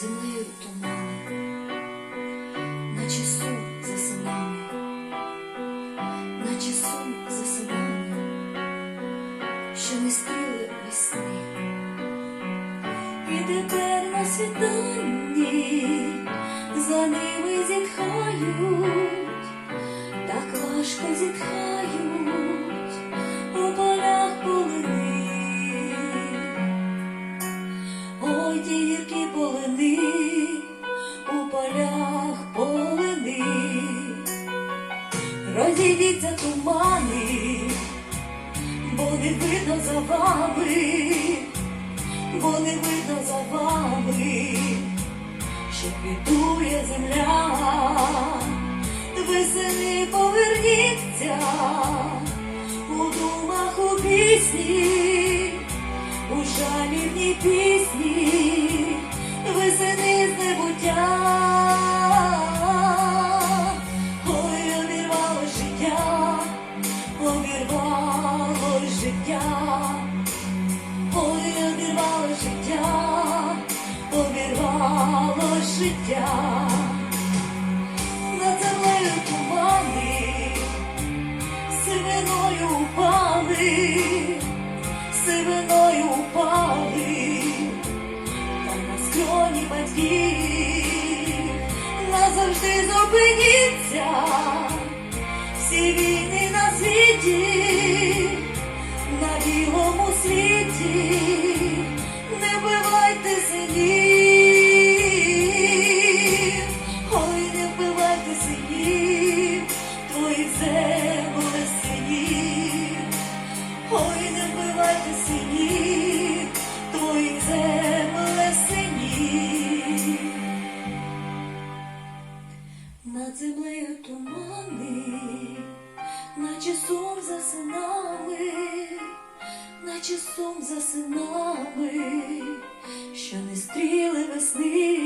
землею тумани, наче сум за синами, наче сум за синами, що не стріли весни. І тепер на світанні за ними зітхають, так важко зітхають Ой, гіркі полини, у полях полини, розійдіться тумани, бо не видно за вами, бо не видно за вами, що квітує земля, весени поверніться у думах у пісні у пісні весени з небуття. Ой, обірвало життя, обірвало життя, ой, обірвало життя, обірвало життя. Над землею тумани, сивиною упали сивиною назавжди зупиніться. Всі війни на світі, на білому світі, сум за синами, що не стріли весни,